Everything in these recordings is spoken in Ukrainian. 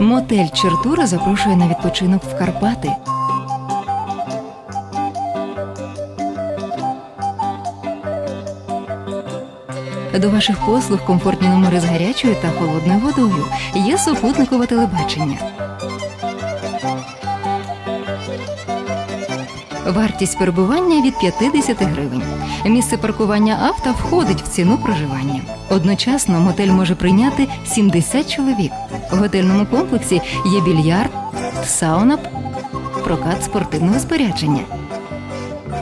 Мотель Чертура запрошує на відпочинок в Карпати. До ваших послуг комфортні номери з гарячою та холодною водою. Є супутникове телебачення. Вартість перебування від 50 гривень. Місце паркування авто входить в ціну проживання. Одночасно мотель може прийняти 70 чоловік. В готельному комплексі є більярд, сауна, прокат спортивного спорядження.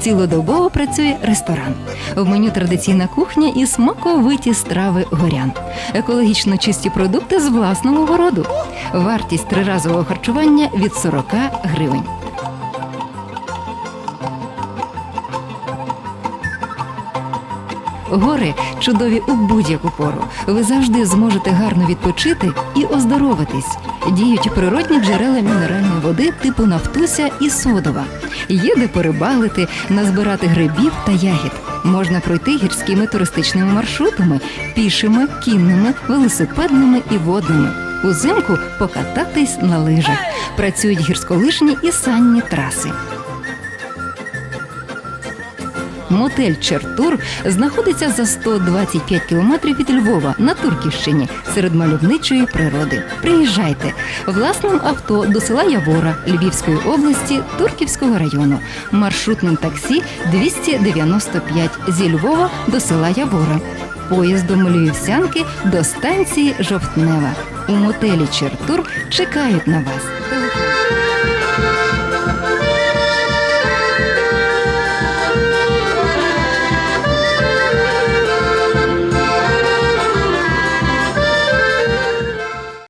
Цілодобово працює ресторан. В меню традиційна кухня і смаковиті страви горян, екологічно чисті продукти з власного городу. Вартість триразового харчування від 40 гривень. Гори чудові у будь-яку пору. Ви завжди зможете гарно відпочити і оздоровитись. Діють природні джерела мінеральної води типу Нафтуся і Содова. Є де порибалити, назбирати грибів та ягід. Можна пройти гірськими туристичними маршрутами, пішими, кінними, велосипедними і водними. Узимку покататись на лижах. Працюють гірськолижні і санні траси. Мотель Чертур знаходиться за 125 кілометрів від Львова на Турківщині серед мальовничої природи. Приїжджайте власним авто до села Явора Львівської області Турківського району. Маршрутним таксі 295 зі Львова до села Явора. Поїздом Львівсянки до станції Жовтнева. У мотелі Чертур чекають на вас.